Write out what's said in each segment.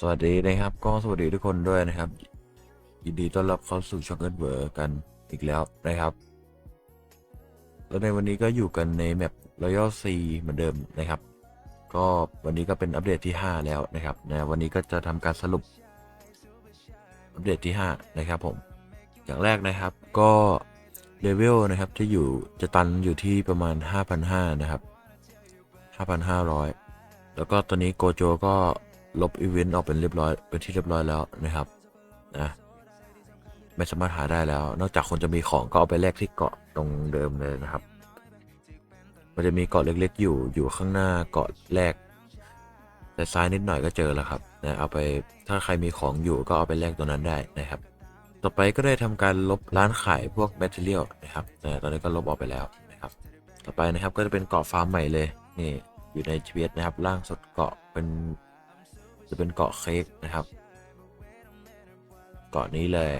สวัสดีนะครับ ก็สวัสดีทุกคนด้วยนะครับ ยินดีต้อนรับเข้าสู่ช่องเอิร์ธเวอร์กันอีกแล้วนะครับ แล้วในวันนี้ก็อยู่กันในแมป Royal C เหมือนเดิมนะครับ ก็วันนี้ก็เป็นอัปเดตที่ 5 แล้วนะครับนะวันนี้ก็จะทำการสรุปอัปเดตที่ 5 นะครับผม อย่างแรกนะครับก็เลเวลนะครับที่อยู่จะตันอยู่ที่ประมาณ 5,500 นะครับ 5,500 แล้วก็ตอนนี้โกโจก็ ลบอีเวนต์ออกเป็นเรียบร้อยเป็นที่เรียบร้อยแล้วนะครับนะไม่สามารถหาได้แล้ว นอกจากคนจะมีของก็เอาไปแลกที่เกาะตรงเดิมเลยนะครับ มันจะมีเกาะเล็กๆ อยู่อยู่ข้างหน้าเกาะแรกแต่ซ้ายนิดหน่อยก็เจอแล้วครับนะเอาไปถ้าใครมีของอยู่ก็เอาไปแลกตัวนั้นได้นะครับ ต่อไปก็ได้ทำการลบร้านขายพวกแบตเตอรี่นะครับนะตอนนี้ก็ลบออกไปแล้วนะครับ ต่อไปนะครับก็จะเป็นเกาะฟาร์มใหม่เลยนี่อยู่ในชีวิตนะครับ ล่างสุดเกาะเป็น จะเป็นเกาะเค้กนะครับ เกาะนี้เลย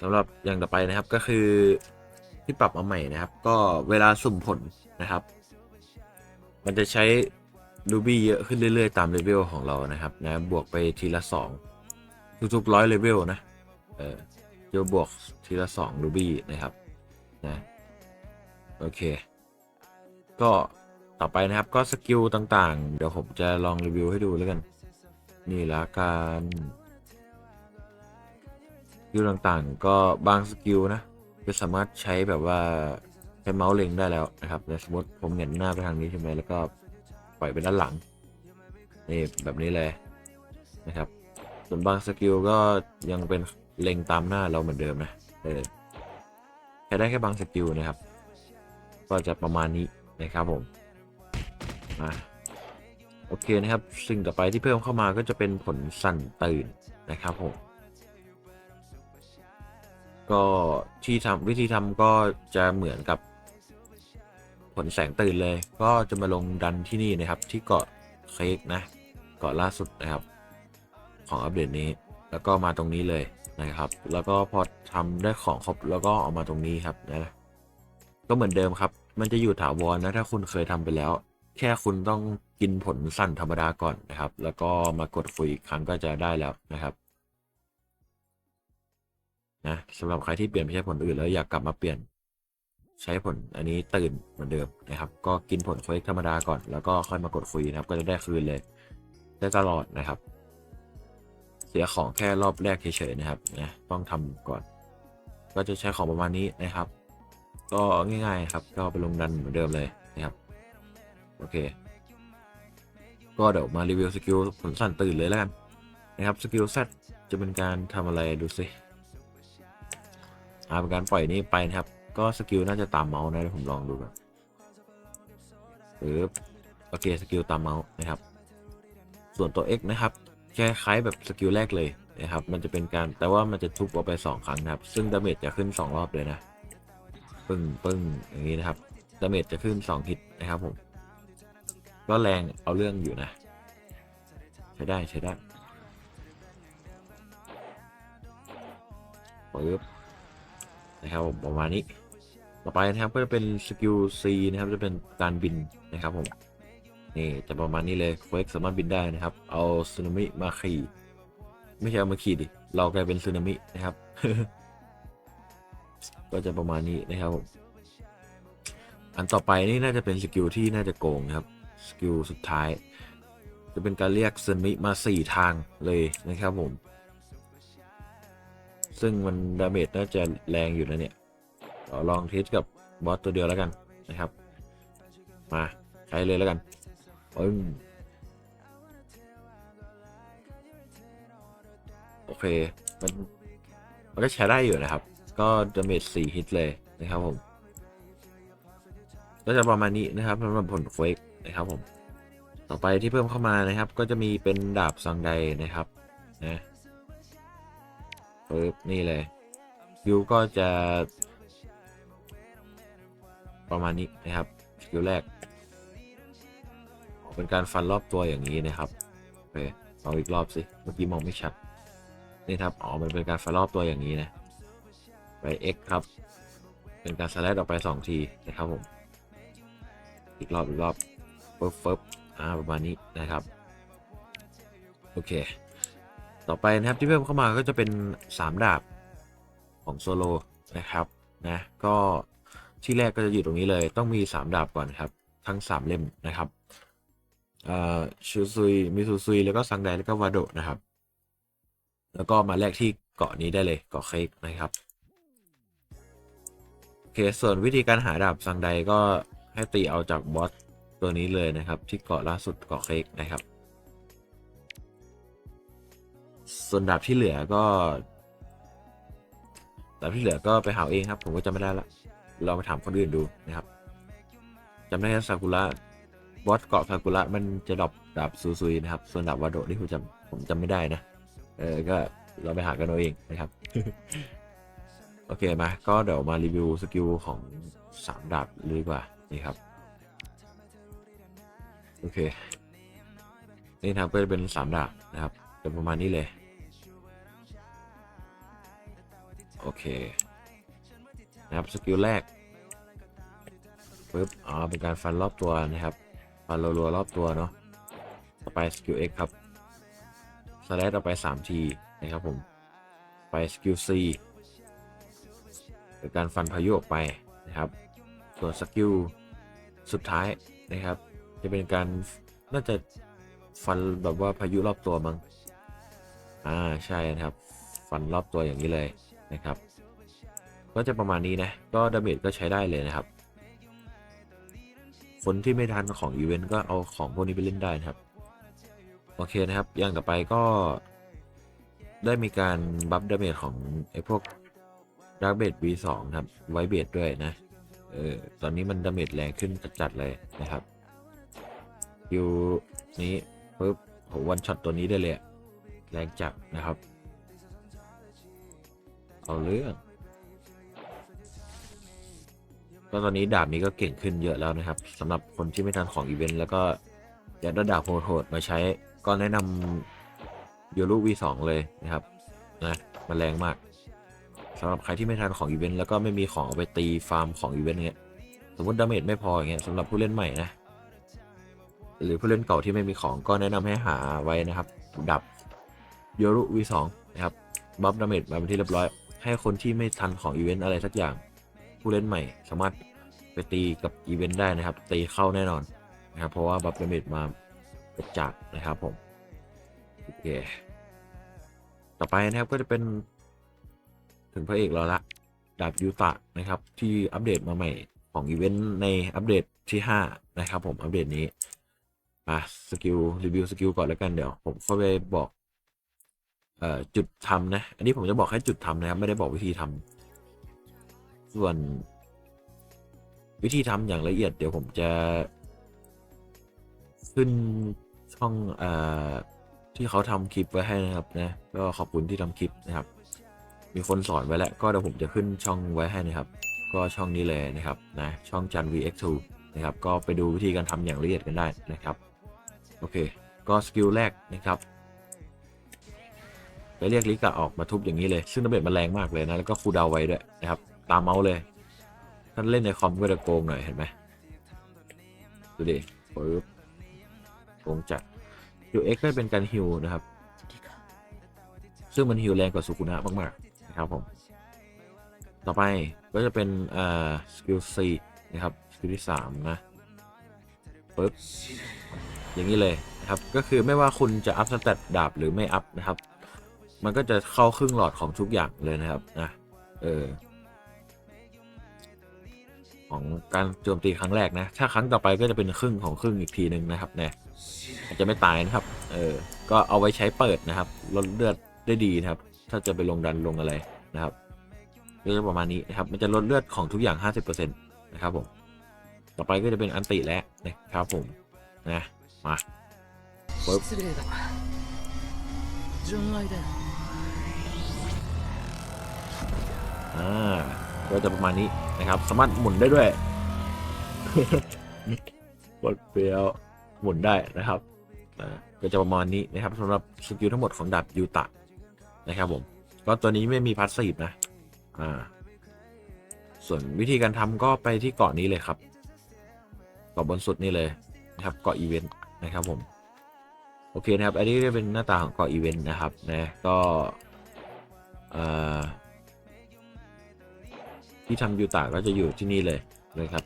สำหรับอย่างต่อไปนะครับก็คือที่ปรับมาใหม่นะครับ ก็เวลาสุ่มผลนะครับ มันจะใช้รูบี้เยอะขึ้นเรื่อยๆ ตามเลเวลของเรานะครับนะบวกไปทีละสองทุกๆร้อยเลเวลนะเออจะบวกทีละสองรูบี้นะครับนะโอเค ก็ต่อไปนะครับก็สกิลต่างๆ เดี๋ยวผมจะลองรีวิวให้ดูแล้วกัน นี่ละกันสกิลต่างๆ ก็บางสกิลนะจะสามารถใช้แบบว่าใช้เมาส์เล็งได้แล้วนะครับสมมติผมเหงียนหน้าไปทางนี้ใช่ไหมแล้วก็ปล่อยไปด้านหลังนี่แบบนี้เลยนะครับ ส่วนบางสกิลก็ยังเป็นเล็งตามหน้าเราเหมือนเดิมนะเออใช้ได้แค่บางสกิลนะครับ ก็จะประมาณนี้ นะครับผมมาโอเคนะครับ สิ่งต่อไปที่เพิ่มเข้ามาก็จะเป็นผลสั่นตื่นนะครับผมก็ที่ทำวิธีทำก็จะเหมือนกับผลแสงตื่นเลย ก็จะมาลงดันที่นี่นะครับ ที่เกาะเค้กนะเกาะล่าสุดนะครับ ของอัปเดตนี้ แล้วก็มาตรงนี้เลยนะครับ แล้วก็พอทำได้ของครบแล้วก็ออกมาตรงนี้ครับนะก็เหมือนเดิมครับ มันจะอยู่ถาวรนะถ้าคุณเคยทำไปแล้ว แค่คุณต้องกินผลสั่นธรรมดาก่อนนะครับ แล้วก็มากดคุยอีกครั้งก็จะได้แล้วนะครับนะสำหรับใครที่เปลี่ยนไปใช้ผลอื่นแล้วอยากกลับมาเปลี่ยนใช้ผลอันนี้ตื่นเหมือนเดิมนะครับ ก็กินผลเควกธรรมดาก่อนแล้วก็ค่อยมากดคุยนะครับ ก็จะได้คืนเลย ได้ตลอดนะครับ เสียของแค่รอบแรกเฉยๆนะครับนะต้องทำก่อน ก็จะใช้ของประมาณนี้นะครับ ก็ง่ายๆครับ ก็ไปลงดันเหมือนเดิมเลยนะครับ โอเค ก็เดี๋ยวมารีวิวสกิลผลสั่นตื่นเลยแล้วกันนะครับสกิล Z จะเป็นการทำอะไรดูสิอ่าเป็นการปล่อยนี้ไปนะครับ ก็สกิลน่าจะตามเมาส์นะเดี๋ยวผมลองดูก่อนปึ๊บโอเคสกิลตามเมาส์นะครับ ส่วนตัว X นะครับคล้ายๆแบบสกิลแรกเลยนะครับ มันจะเป็นการแต่ว่ามันจะทุบออกไป 2 ครั้งนะครับ ซึ่งดาเมจจะขึ้น 2 รอบเลยนะ ปึ้งปึ้งอย่างนี้นะครับดาเมจจะขึ้น2ฮิตนะครับผมก็แรงเอาเรื่องอยู่นะ ใช้ได้ใช้ได้ปึ๊บนะครับผมประมาณนี้ ต่อไปนะครับก็จะเป็นสกิล C นะครับจะเป็นการบินนะครับผมนี่จะประมาณนี้เลยเควกสามารถบินได้นะครับ เอาสึนามิมาขี่ไม่ใช่เอามาขี่ดิเรากลายเป็นสึนามินะครับ ก็จะประมาณนี้นะครับผมอันต่อไปนี่น่าจะเป็นสกิลที่น่าจะโกงครับสกิลสุดท้าย จะเป็นการเรียกซึนามิมาสี่ทางเลยนะครับผม ซึ่งมันดาเมจน่าจะแรงอยู่นะเนี่ยเราลองเทสกับบอสตัวเดียวแล้วกันนะครับ มาใช้เลยแล้วกันปึ้งโอเค มัน มันก็ใช้ได้อยู่นะครับ ก็ดาเมจสี่ฮิตเลยนะครับผม ก็จะประมาณนี้นะครับสำหรับผลเควกนะครับผม ต่อไปที่เพิ่มเข้ามานะครับ ก็จะมีเป็นดาบซังไดนะครับนะปึ๊บนี่เลยคิวก็จะ ประมาณนี้นะครับสกิลแรก เป็นการฟันรอบตัวอย่างนี้นะครับโอเคเอาอีกรอบสิเมื่อกี้มองไม่ชัดนี่ครับอ๋อมันเป็นการฟันรอบตัวอย่างนี้นะ ไป X ครับ เป็นการสไลด์ออกไป 2 ทีนะครับผม อีกรอบอีกรอบปึ๊บปึ๊บอ่าประมาณนี้นะครับ โอเค ต่อไปนะครับที่เพิ่มเข้ามาก็จะเป็น 3 ดาบของโซโลนะครับนะก็ที่แรกก็จะอยู่ตรงนี้เลยต้องมี 3 ดาบก่อนครับ ทั้ง 3 เล่มนะครับอ่อชูซุย มิซูซุย แล้วก็ซังไดแล้วก็วาโดนะครับ แล้วก็มาแลกที่เกาะนี้ได้เลยเกาะเค้กนะครับ เคส่วนวิธีการหาดาบซังไดก็ให้ตีเอาจากบอสตัวนี้เลยนะครับ ที่เกาะล่าสุดเกาะเค้กนะครับ ส่วนดาบที่เหลือก็ดาบที่เหลือก็ไปหาเองครับ ผมก็จำไม่ได้ละลองไปถามคนอื่นดูนะครับจำได้แค่ซากุระบอสเกาะซากุระมันจะดรอปดาบซูซุยนะครับ ส่วนดาบวาโดะนี่ผมจำผมจำไม่ได้นะ เออก็เราไปหากันเอาเองนะครับ โอเคมาก็เดี๋ยวมารีวิวสกิลของสามดาบเลยดีกว่า นี่ครับ โอเค นี่นะครับก็จะเป็นสามดาบนะครับเป็นประมาณนี้เลย โอเค นะครับสกิลแรกปึ๊บอ๋อเป็นการฟันรอบตัวนะครับ ฟันรัวๆรอบตัวเนาะต่อไปสกิล X ครับสไลด์ออไป 3 ทีนะครับผม ไปสกิล C เป็นการฟันพายุออกไปนะครับ ส่วนสกิลสุดท้ายนะครับ จะเป็นการน่าจะฟันแบบว่าพายุรอบตัวมั้งอ่าใช่นะครับ ฟันรอบตัวอย่างนี้เลยนะครับ ก็จะประมาณนี้นะก็ดาเมจก็ใช้ได้เลยนะครับคนที่ไม่ทันของอีเวนต์ก็เอาของพวกนี้ไปเล่นได้นะครับ โอเคนะครับอย่างต่อไปก็ได้มีการบัฟดาเมจของไอ้พวก ดักเบด V2 ครับ ไวเบดด้วยนะ เออ ตอนนี้มันดาเมจแรงขึ้นจัดๆเลยนะครับคิวนี้ปุ๊บโหวันช็อตตัวนี้ได้เลย แรงจัดนะครับ เอาเรื่องก็ตอนนี้ดาบนี้ก็เก่งขึ้นเยอะแล้วนะครับสำหรับคนที่ไม่ทันของอีเวนต์แล้วก็อยากได้ดาบโหดๆมาใช้ก็แนะนำโยรุ V2 เลยนะครับนะมันแรงมาก สำหรับใครที่ไม่ทันของอีเวนต์แล้วก็ไม่มีของเอาไปตีฟาร์มของอีเวนต์เงี้ยสมมติดาเมจไม่พออย่างเงี้ยสำหรับผู้เล่นใหม่นะหรือผู้เล่นเก่าที่ไม่มีของก็แนะนำให้หาไว้นะครับ ดับโยรุ V2 นะครับบัฟดาเมจมาเป็นที่เรียบร้อย ให้คนที่ไม่ทันของอีเวนต์อะไรสักอย่าง ผู้เล่นใหม่สามารถไปตีกับอีเวนต์ได้นะครับ ตีเข้าแน่นอนนะครับ เพราะว่าบัฟดาเมจมาเป็นจากนะครับผมโอเคต่อไปนะครับก็จะเป็น ถึงพระเอกเราละดาบยูตะนะครับ ที่อัปเดตมาใหม่ของอีเวนต์ในอัปเดตที่ 5 นะครับ ผมอัปเดตนี้มาสกิลรีวิวสกิลก่อนแล้วกันเดี๋ยว ผมเข้าไปบอกเอ่อจุดทำนะ อันนี้ผมจะบอกแค่จุดทำนะครับ ไม่ได้บอกวิธีทำส่วนวิธีทำอย่างละเอียดเดี๋ยวผมจะ ขึ้นช่องเอ่อที่เขาทำคลิปไว้ให้นะครับนะก็ขอบคุณที่ทำคลิปนะครับ มีคนสอนไว้แล้ว ก็เดี๋ยวผมจะขึ้นช่องไว้ให้นะครับ ก็ช่องนี้เลยนะครับนะช่องจัน VX2 นะครับก็ไปดูวิธีการทำอย่างละเอียดกันได้นะครับโอเค ก็สกิลแรกนะครับไปเรียกลิกะออกมาทุบอย่างนี้เลย ซึ่งดาเมจมันแรงมากเลยนะ แล้วก็คูดาวไว้ด้วยนะครับ ตามเมาส์เลย ถ้าเล่นในคอมก็จะโกงหน่อยเห็นไหมดูดิปึ๊บโกงจัดยูเอ็กก็เป็นการฮิลนะครับ ซึ่งมันฮิลแรงกว่าสุกุนะมาก ๆ นะครับผม ต่อไปก็จะเป็นอ่าสกิลซีนะครับสกิลที่สามนะปึ๊บอย่างนี้เลยนะครับก็คือไม่ว่าคุณจะอัพสเตตดาบหรือไม่อัพนะครับ มันก็จะเข้าครึ่งหลอดของทุกอย่างเลยนะครับนะเออของการโจมตีครั้งแรกนะ ถ้าครั้งต่อไปก็จะเป็นครึ่งของครึ่งอีกทีหนึ่งนะครับเนี่ยอาจจะไม่ตายนะครับ เออ ก็เอาไว้ใช้เปิดนะครับ ลดเลือดได้ดีนะครับ ถ้าจะไปลงดันลงอะไรนะครับก็ประมาณนี้นะครับ มันจะลดเลือดของทุกอย่าง 50%นะครับผม ต่อไปก็จะเป็นอันติแล้วนะครับผม นะ มาปึ๊บอ่าก็จะประมาณนี้นะครับ สามารถหมุนได้ด้วยบดเปียวหมุนได้นะครับก็จะประมาณนี้นะครับสำหรับสกิลทั้งหมดของดาบยูตะ นะครับผมก็ตัวนี้ไม่มีพาสซีฟนะ อ่า ส่วนวิธีการทำก็ไปที่เกาะนี้เลยครับไปาะบนสุดนี่เลยนะครับเกาะอีเวนต์นะครับผม โอเคนะครับ อันนี้ก็เป็นหน้าตาของเกาะอีเวนต์นะครับนะก็ที่ทำยูตาก็จะอยู่ที่นี่เลยนะครับ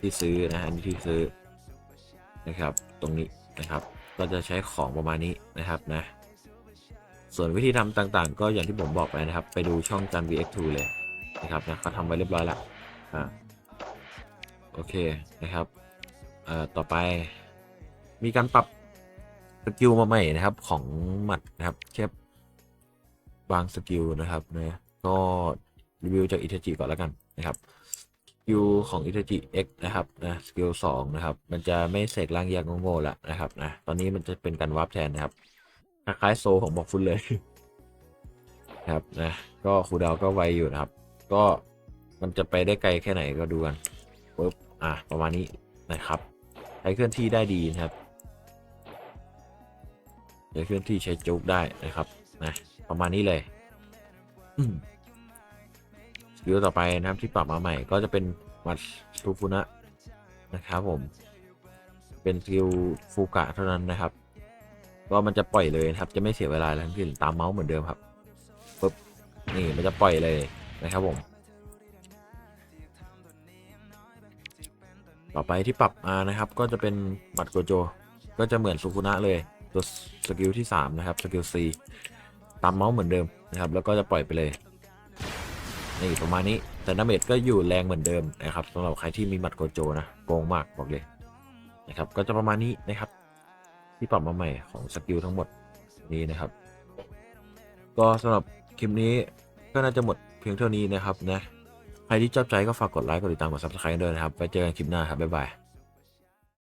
ที่ซื้อนะฮะอันนี้ที่ซื้อนะครับ ตรงนี้นะครับ ก็จะใช้ของประมาณนี้นะครับนะ ส่วนวิธีทำต่างๆ ก็อย่างที่ผมบอกไปนะครับ ไปดูช่องจัน VX2 เลยนะครับนะเขาทำไว้เรียบร้อยแล้วอ่าโอเคนะครับเอ่อต่อไปมีการปรับสกิลมาใหม่นะครับของหมัดนะครับแค่บางสกิลนะครับนะก็รีวิวจากอิทาจิก่อนแล้วกันนะครับสกิลของอิทาจิ X นะครับนะสกิลสองนะครับ มันจะไม่เสกร่างแยกโง่ๆล้วนะครับนะตอนนี้มันจะเป็นการวาร์ปแทนนะครับ คล้ายโซของบอกฟุตเลยครับนะก็คูดาวก็ไวอยู่นะครับ ก็มันจะไปได้ไกลแค่ไหนก็ดูกันปุ๊บอะประมาณนี้นะครับใช้เคลื่อนที่ได้ดีนะครับใช้เคลื่อนที่ใช้จุกได้นะครับนะประมาณนี้เลยสกิลต่อไปนะครับที่ปรับมาใหม่ ก็จะเป็นมัดซูฟุนะนะครับผม เป็นสกิลฟูกะเท่านั้นนะครับ ก็มันจะปล่อยเลยนะครับ จะไม่เสียเวลาแล้วทั้งสิ้นตามเมาส์เหมือนเดิมครับปุ๊บนี่มันจะปล่อยเลยนะครับผม ต่อไปที่ปรับมานะครับ ก็จะเป็นบัตรโกโจ ก็จะเหมือนซูฟุนะเลยตัวสกิลที่ 3 นะครับสกิล C ตามเมาส์เหมือนเดิมนะครับ แล้วก็จะปล่อยไปเลยนี่ประมาณนี้แต่ดาเมจก็อยู่แรงเหมือนเดิมนะครับสำหรับใครที่มีบัตรโกโจนะโกงมากบอกเลยนะครับ ก็จะประมาณนี้นะครับ ที่ปรับมาใหม่ของสกิลทั้งหมดนี้นะครับ ก็สำหรับคลิปนี้ก็น่าจะหมดเพียงเท่านี้นะครับนะ ใครที่ชอบใจก็ฝากกดไลค์กดติดตามกด subscribe ด้วยนะครับ ไปเจอกันคลิปหน้าครับบ๊ายบาย